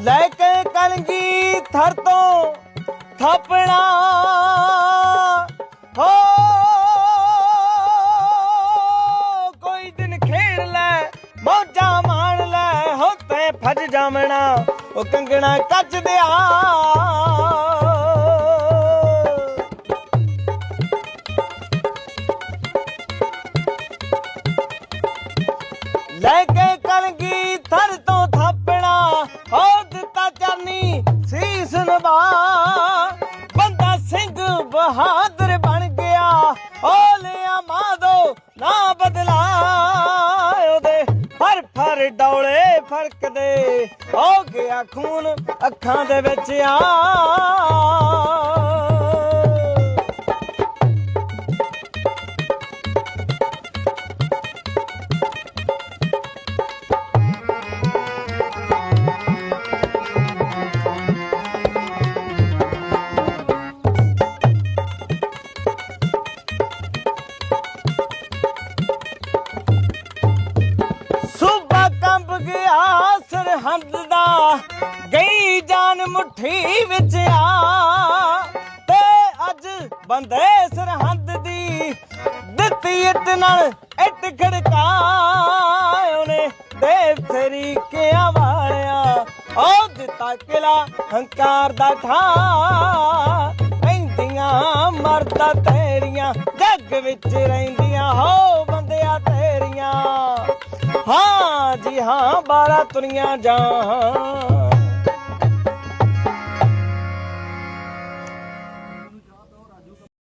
ਲੈ ਕੇ ਕਰਗੀ ਥਰ ਤੋਂ ਥਾਪਣਾ। ਹੋ, ਕੋਈ ਦਿਨ ਖੇਡ ਲੈ, ਮੌਜਾਂ ਮਾਣ ਲੈ ਹੋ ਤੈ ਫਜ ਜਾਵਣਾ, ਉਹ ਕੰਗਣਾ ਕੱਚ ਦਿਆ। ਲੈ ਕੇ ਕਲਗੀ ਥਰ ਬਹਾਦਰ ਬਣ ਗਿਆ। ਓ ਲਿਆ ਮਾਦੋ ਨਾ ਬਦਲਾ ਉਹਦੇ। ਫਰ ਫਰ ਡੌਲੇ ਫੜਕਦੇ। ਹੋ ਗਿਆ ਖੂਨ ਅੱਖਾਂ ਦੇ ਵਿੱਚ ਆ। ਸਰਹੰਦ ਦਾ ਗਈ ਜਾਨ ਮੁਠੀ ਵਿੱਚ ਆ। ਤੇ ਅੱਜ ਬੰਦੇ ਸਰਹੰਦ ਦੀ ਦਿੱਤੀ ਇੱਟ ਨਾਲ ਇੱਟ ਖੜਕਾ। ਉਹਨੇ ਦੇਵ ਤਰੀਕਿਆਂ ਵਾਲਿਆ, ਉਹ ਦਿੱਤਾ ਕਿਲਾ ਹੰਕਾਰ ਦਾ ਠਾ। ਪੈਂਦੀਆਂ ਮਰਦਾ ਤੇਰੀਆਂ ਜੱਗ ਵਿੱਚ ਰਹਿੰਦੀਆਂ ਹੋ। ਹਾਂ ਜੀ ਬਾਰਾ ਤੁਰੀਆਂ ਜਾਂ